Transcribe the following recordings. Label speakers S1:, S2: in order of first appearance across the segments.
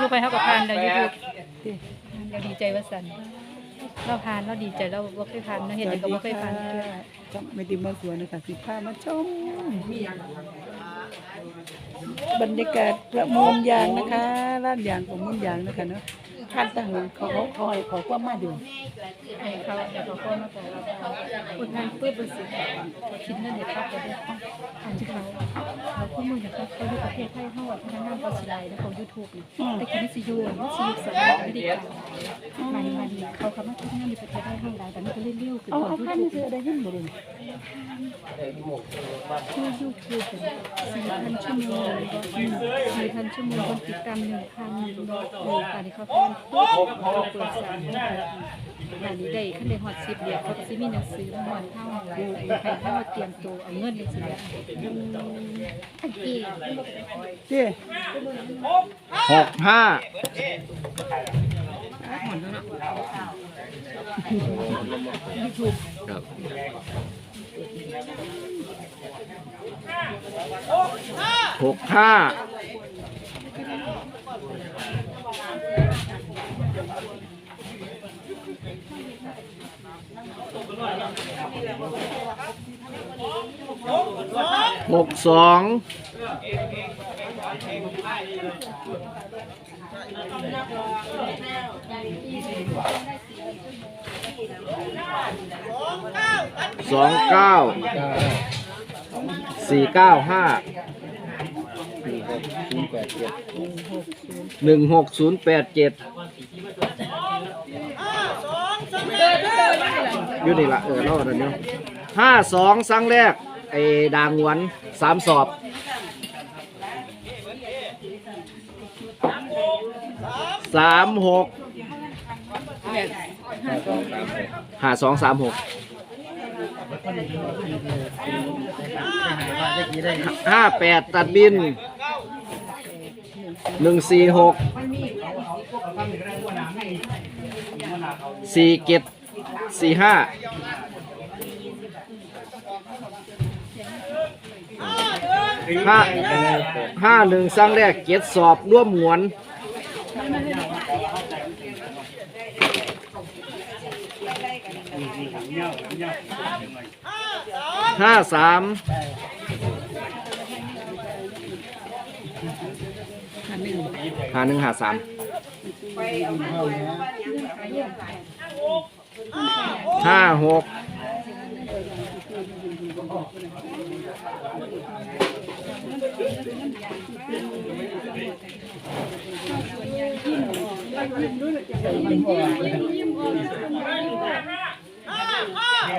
S1: ลูกไปเขากับพานแล้วยูทูบเราดีใจว่าสันเราพานเราดีใจเราบ่เคยพานเราเห็นแต่ก็บ่เคยพาน
S2: ก็ไม่ติมาสวนนะคะสิพามาชมบรรยากาศประมูลยางนะคะร้านยางประมูลยางนะคะเนาะท่านตั้งเขาเขาเขาให้ขอความมาดู
S1: ให้เขาเดี๋ยวเขาก็มาบอกเราคนงานปื้ดเป็นสิคิดนั่นเด็กครับเลยทำที่เขาเราคู่ มือนะครับเขาอยู่ประเทศไทยเขาวัดพนักงานกอสไลแล้วเของยูทูบเนี่ยแต่คิดซียูว่าซียูสอนไม่ได้การมันมันเขาคำว่าทำงานในประเทศไทยห้างใดแต่มันก็เร็วๆคือ
S2: เอา
S1: ของ
S2: เอา
S1: ยู
S2: ขั้น
S1: ทูบ
S2: เสือได้ยินบ่เลย
S1: ชื่อยูทูบเป็นสี่พันชั่วโมงสี่พันชั่วโมงคนติดตามหนึ่งพันเนาะเออการที่เขาทำปุ๊บเขาเปิดสาร งานนี้ได้ขึ้นได้ฮอตสิบเดียวเขาก็สิมีหนังสือมาฮอตเท่าดูใครให้เราเตรียมตัวเอาเงินในสิเนี่ยทันที
S2: เจ้
S3: หกห้าครับหกห้า หกสองสองเก้าสี่เก้าห้าหนึ่งหกศูนย์แปดเจ็ด อยู่นี่ละเออรอดอันนี้ห้าสองสั่งแรกไอ้ดางหวนสามสอบสามหกห้าสองสามหกห้าแปดตัดบินหนึ่งสี่หก สี่เจ็ดสี่ห้าห้าห้าหนึ่งสร้างแรกเจ็ดสอบร่วมหมวน ห้าสามหาหนึ่งหาสาม ห้าหก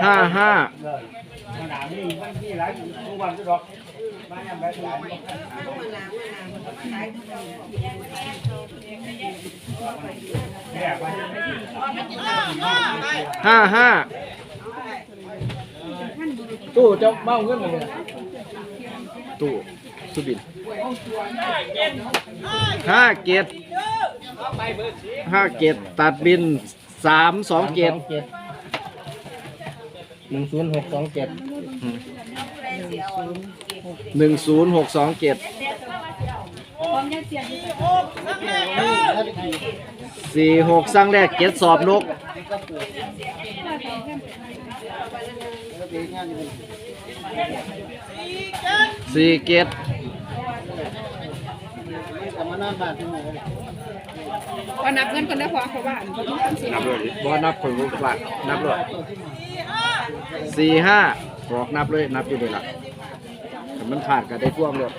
S3: ห้าห้าห้าห้าตู้เจ้าเบ้าเงินเลยตู้สุบินห้าเกตห้าเกตตัดบินสามสองเกต
S4: หนึ่งศูนย์หกสองเจ็ด
S3: หนึ่งศูนย์หกสองเจ็ดสี่หกสร้างแรกเจ็ดสอบนกสี่เจ็ด
S2: ก็นับเงินคนละพอเพราะว่าเขาต้องทำเสีย
S3: นับเลยบอนับคนรู้ว่านับเลย สี่ห้าบอกนับเลยนับอยู่นี่ละแต่มันขาดก็ได้พ่วงเลย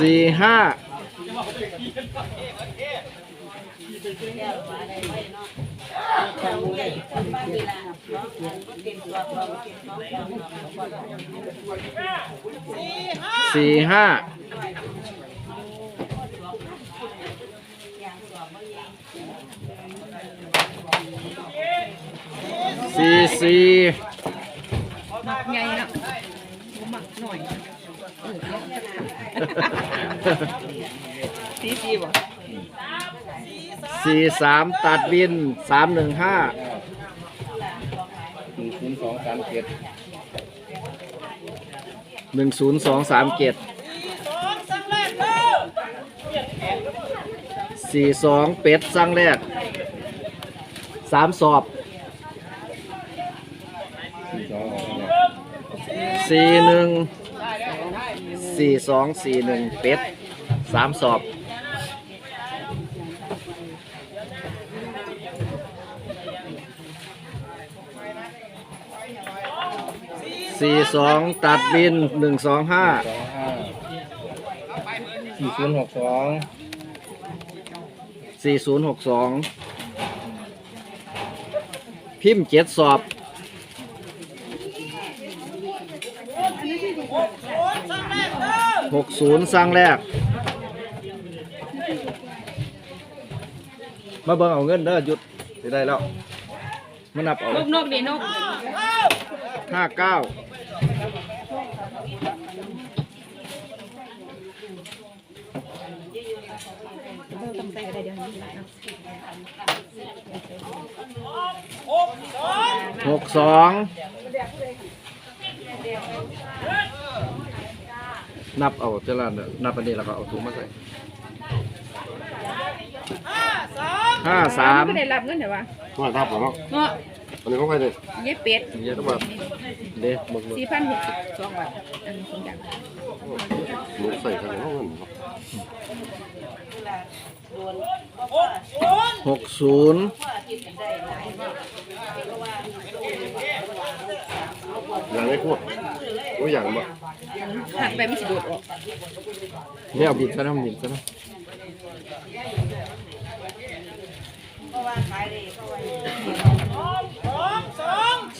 S3: สี่ห้าสี่ห้า สี่สี่
S2: หมักไงเนาะหมักหน่อยซีซีบ่
S3: สี่สามตัดบินสามหนึ่งห้า
S4: หนึ่งศูนย์สองสามเจ็ด
S3: หนึ่งศูนย์สองสามเจ็ดสี่สองเป็ดสั่งแรกสามสอบ สี่หนึ่งสี่สองสี่หนึ่งเป็ดสามสอบสี่สองตัดบินหนึ่งสองห้า
S4: สองห้าสี่ศูนย์หกสอง
S3: สี่ศูนย์หกสองพิมพ์เจ็ดสอบ หกศูนย์สร้างแรก มาเบิ่งเอาเงินเด้อหยุดสิได้แล้วมานับเอา
S5: นกนกดินก
S3: ห้าเก้า
S5: เบอร์ต้องใส่อะไรเดี๋ยวนี้
S3: หกสอง นับเอาเจริญเด้อนับอันนี้แล้วก็เอาถุงมาใส่ห้าสาม
S5: ไม่ได้รับเงินเหรอวะ
S4: มาทับเหรอเนาะ
S5: เนาะ
S4: อันนี้ของใครเนี่ย
S5: เย็บเป็ด
S3: เยอะมากเด้หมดเลย
S5: สี่พันหกสิบสองบาทอันนี้สองอย่าง
S4: หนูใส่กันแล้วเงินเนาะ
S3: หกศูนย์
S4: อย่างไม่พูด โอ้ยอย่างบ่
S5: หักไปไม่สิโดดออก
S3: เนี่ยเอาบินซะนะบินซะนะ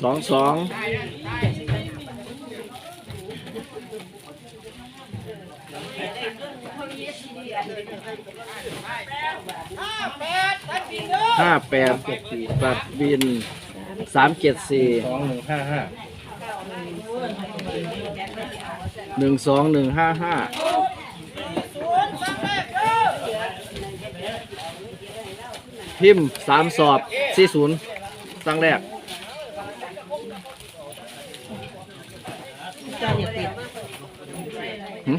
S3: สองสองห้าแปดตัดบินสามเจ็ดสี่
S4: สองหนึ่งห้าห้า
S3: หนึ่งสองหนึ่งห้าห้าพิมพ์สามสอบสี่ศูนย์ตั้งแรก
S2: จอยอย่าปิด
S3: หึ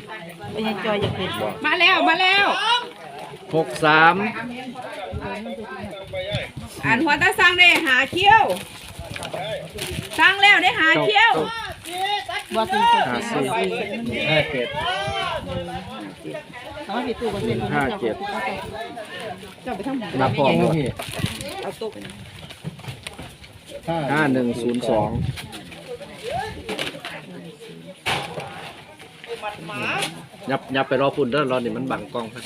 S2: ไม่ใช่จอยอย่าปิด
S5: มาแล้วมาแล้ว
S3: หกสาม
S5: อ่านหัวตาสั่งได้หาเที่ยวสั่งแล้วได้หาเที่ยว
S2: บ่ถึง
S3: ห้าสี่
S4: ห้าเจ็ด
S2: เขาให้ปิดตู้ก็เป็น
S3: ห้าเจ็ด
S5: เจ้าไปทำหมู
S3: นับพร้อม
S4: พี่
S5: เอาโต๊ะไป
S4: ห้า
S3: ห้าหนึ่งศูนย์สองยับยับไปรอพุ่นเด้อรอนี่มันบังกล้องครับ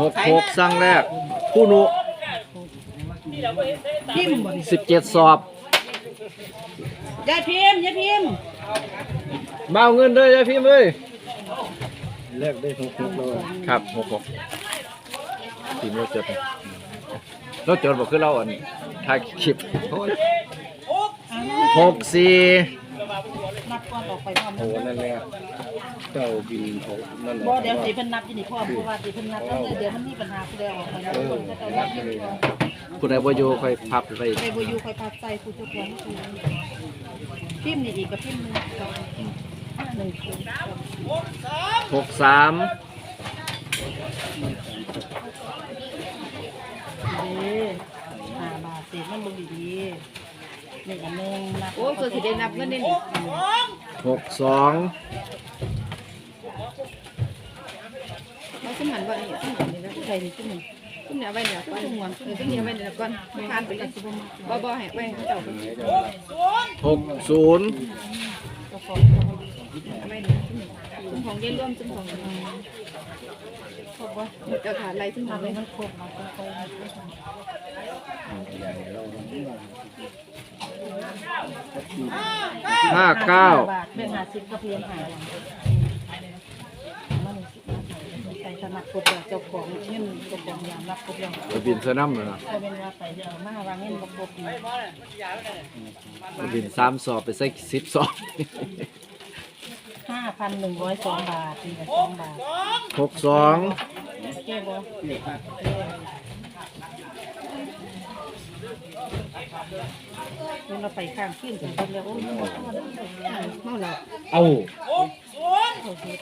S3: หกหกสั่งแรกผู้หนุ
S2: พิมพ์บ่
S3: สิบเจ็ดสอบ
S2: ยายพิมพ์ยายพิมพ์
S3: มาเอาเงินเด้อยายพิมพ์เอ้ย
S4: แรกได้หกหกเลย
S3: ครับหกหกพิมพ์เราจดเราจดบอกคือเราอันถ่ายคลิปโอ้ยหกสี่
S2: นับก่อนออกไปพร้อม
S4: โอ้นั่นแหละเจ้าบินเขานั่นแหละ
S2: บ่เดี๋ยวสิเพิ่นนับอยู่นี่พร้อมเพราะว่าสิเพิ่นนับแล้วเดี๋ยวมันมีปัญหาผู้ใดออกไปแล้วคนก็จะนับอยู่ก่อน
S3: ผู้ใดบ่อยู่ค่อยพับไป
S2: ไปบ่อยู่ค่อยพักใส่ผู้เจ้าของ พิมพ์นี่อีกก็พิมพ์หนึงห้าหนึ่งศูนย์
S3: หกสาม
S2: เด้ห้าบาทเศษมันบ่ดีๆนี่อันหนึงนับ
S5: โอ้ยเพื่อสิได้นับเงินได้นี่
S3: หกสอง
S5: เราสมันว่านี่สมันนี่แล้ว
S2: ใส่นี่ขึ้นหนึ่ง
S5: ขึ้นเนี่ยไว้เนี่ยก่อนเออขึ้นเนี่ยไว้เนี่ยก่อนผ่านไปเลยบ่บ่ให้ไว้ให้เจ้าไป
S3: หกศูนย์
S5: เอาไว้เนี่ยซุ้มของเย็นร่วมซุ้มของครบบ่เจ้าถาดไรซุ้มของ
S2: ทำ
S5: เล
S2: ให้
S5: ย
S2: มันครบมาตรง
S3: ห้าเก้า
S2: เป็นหาสิบก็เพียงหายางมัน ใส่สมัครครบแล้วเจ้าของเงินเจ้าของยามรับครบแล้ว
S3: ไปบินสนามเลยนะ
S2: ก็เป็นว่าไปเดี๋ยวมาวางเงินบ่ครบนี่
S3: ไปบินสามสอบไปใส่สิบสอบ
S2: ห้าพันหนึ่งร้อยสองบาทนี่ก็สองบาท
S3: หกสอง
S2: แก้บ่เราไปข้างขึ้นกันคนแล้วโอ้ย
S1: เมาแล้ว
S4: เอา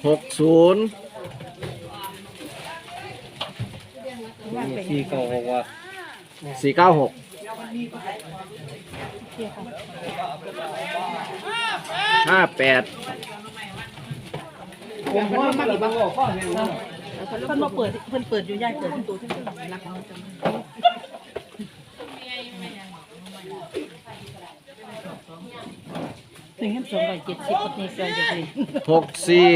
S3: หกศูนย์
S4: สี่เก้าหกว่า
S3: สี่เก้าหกห้าแปด
S2: เพิ่นมาเปิดเพิ่นเปิดอยู่ย่ายเปิดประตูที่เพิ่นรักเอาจังหนึ่งพันสองร้อยเจ็ดสิบคนนี้เกินจะเลย
S3: หกสี่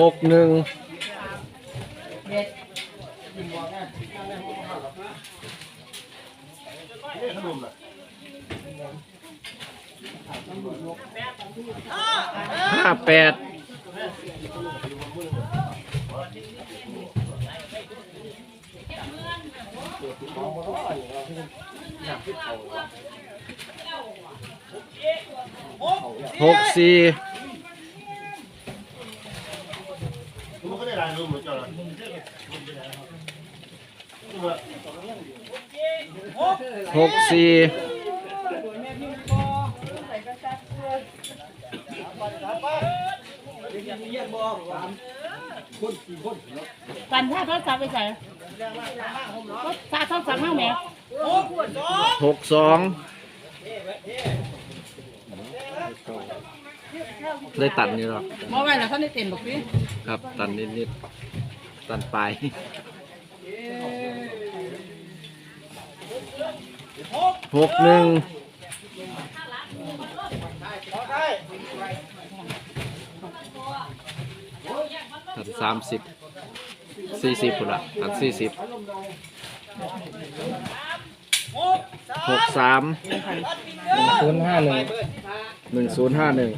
S3: หกหนึ่งห้าแปด หกสี่หกสี่
S2: กันถ้าทอดซับไปใส่ถ้าทอดซับห้าแม่
S3: หกสองได้ตัดนี่หรอ
S2: เมื่อวานเราท่านได้เต็มบอกพี่
S3: ครับตัดนิดนิดๆตัดปลายหกหนึ่งตัดสามสิบสี่สิบพุ่นละตัดสี่สิบ หกสาม
S4: ศูนย์ห้าหนึ่ง
S3: หนึ่งศูนย์ห้าหนึ่ง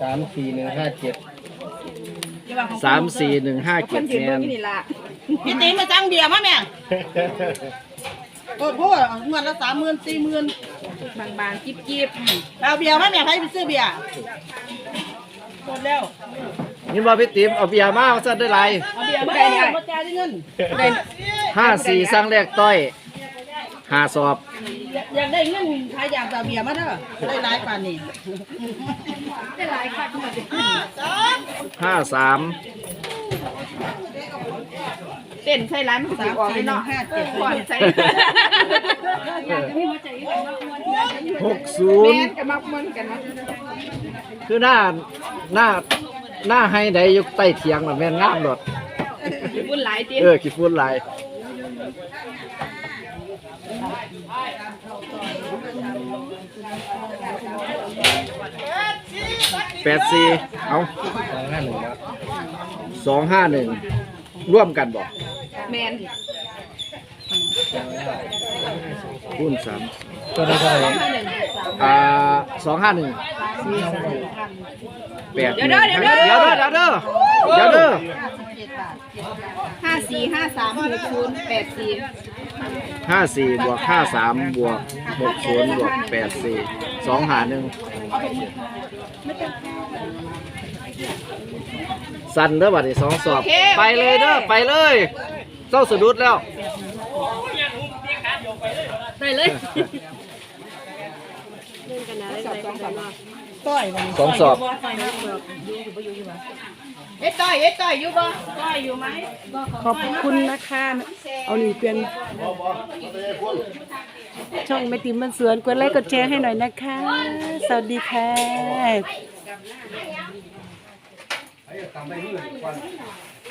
S4: สามสี่หนึ่งห้าเจ็ด
S3: สามสี่หนึ่งห้าเจ็ดแนน
S2: พี่ตีมาจังเบียร์มาแม่โอ้โหเงินละสามหมื่นสี่หมื่น
S1: บางๆจิบ
S2: เอาเบียร์มาแม่ใครไปซื้อเบียร์หมดแล้ว
S3: นี่ว่าพี่ติ๋มเอาเบียร์มาซะได้ไร
S2: เอาเบียร์มาได้เนี่ยมาจ่ายได้เงิน
S3: ห้าสี่สร้างแรกต้อย หาสอบ
S2: อยากได้เงินใครอยากจะเอาเบียร์มาเด้อได้หลายปานนี้
S1: ๆได้หลายคักหมดเลย
S3: ห้าสาม
S1: เต้นใส่ร้านของ
S2: สาม
S1: ออกเล
S2: สี่
S1: ย
S2: หนึ่
S1: เนาะ
S2: งห้าเจ็ด
S1: ก่อนใส่อยากจะมีหัวใจกันเนาะมวนอยากจะมี
S3: หกศูนย์
S1: แม่นกับมักมวนกันเนาะ
S3: คือหน้าหน้าหน้าให้ใดอยุคใต้เถียงแบบแม่นงามหลด
S1: บุญหลายติ
S3: เออขี้ฟุ้นหลาย แปดสี่เอา
S4: สองห้าหนึ่งนะ
S3: สองห้าหนึ่งร่วมกันบอก
S1: แม่น
S3: คูณสาม
S4: ตัวได้เท่าไหร่
S3: อ่าสองห้าหนึ่งแปดหนึ่ง
S1: เดี๋ยวเด้อเดี๋ยวเด้อ
S3: เดี๋ยวเด้อเดี๋ยวเด้อเดี๋ยวเด้อ
S1: ห้าสี่ห้าสามหกศูนย์แปดสี่
S3: ห้าสี่บวกห้าสามบวกหกศูนย์บวกแปดสี่สองหาหนึ่งสั่นเด้อบัดนี้สองสอบ ไปเลยเด้อไปเลยเจ้าสะดุดแล้ว
S1: ได้เลยเล่นกันนะเล่นอะไรกันเนาะ
S2: ต้อยวัน
S3: สองสอบ
S1: เอ้ต้อยเอ้ต้อยอยู่บ่ต้อยอยู่ไหม
S2: ขอบคุณนะคะเอาหนีเปลี่ยนช่องไม่ติมมันสวนกดไลค์กดแชร์ให้หน่อยนะคะ สวัสดีค่ะ